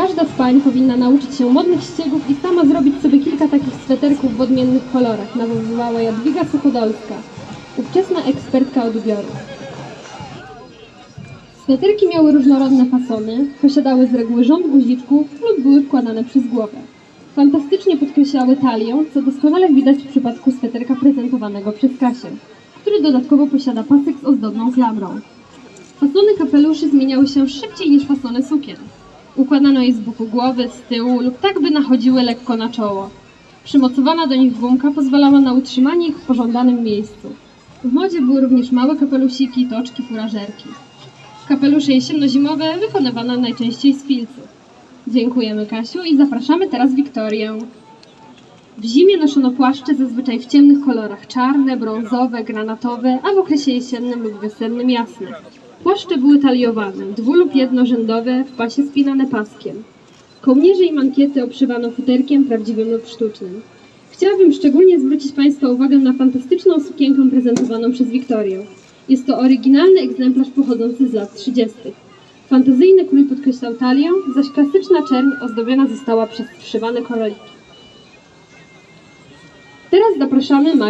Każda z pań powinna nauczyć się modnych ściegów i sama zrobić sobie kilka takich sweterków w odmiennych kolorach, nawoływała Jadwiga Suchodolska, ówczesna ekspertka od ubioru. Sweterki miały różnorodne fasony, posiadały z reguły rząd guziczków lub były wkładane przez głowę. Fantastycznie podkreślały talię, co doskonale widać w przypadku sweterka prezentowanego przez Kasię, który dodatkowo posiada pasek z ozdobną klamrą. Fasony kapeluszy zmieniały się szybciej niż fasony sukien. Układano je z boku głowy, z tyłu lub tak, by nachodziły lekko na czoło. Przymocowana do nich gumka pozwalała na utrzymanie ich w pożądanym miejscu. W modzie były również małe kapelusiki, toczki, furażerki. Kapelusze jesienno-zimowe wykonywano najczęściej z filców. Dziękujemy Kasiu i zapraszamy teraz Wiktorię. W zimie noszono płaszcze zazwyczaj w ciemnych kolorach czarne, brązowe, granatowe, a w okresie jesiennym lub wiosennym jasne. Płaszcze były taliowane, dwu lub jednorzędowe, w pasie spinane paskiem. Kołnierze i mankiety obszywano futerkiem prawdziwym lub sztucznym. Chciałabym szczególnie zwrócić Państwa uwagę na fantastyczną sukienkę prezentowaną przez Wiktorię. Jest to oryginalny egzemplarz pochodzący z lat 30. Fantazyjny krój podkreślał talię, zaś klasyczna czerń ozdobiona została przez wszywane koraliki. Teraz zapraszamy.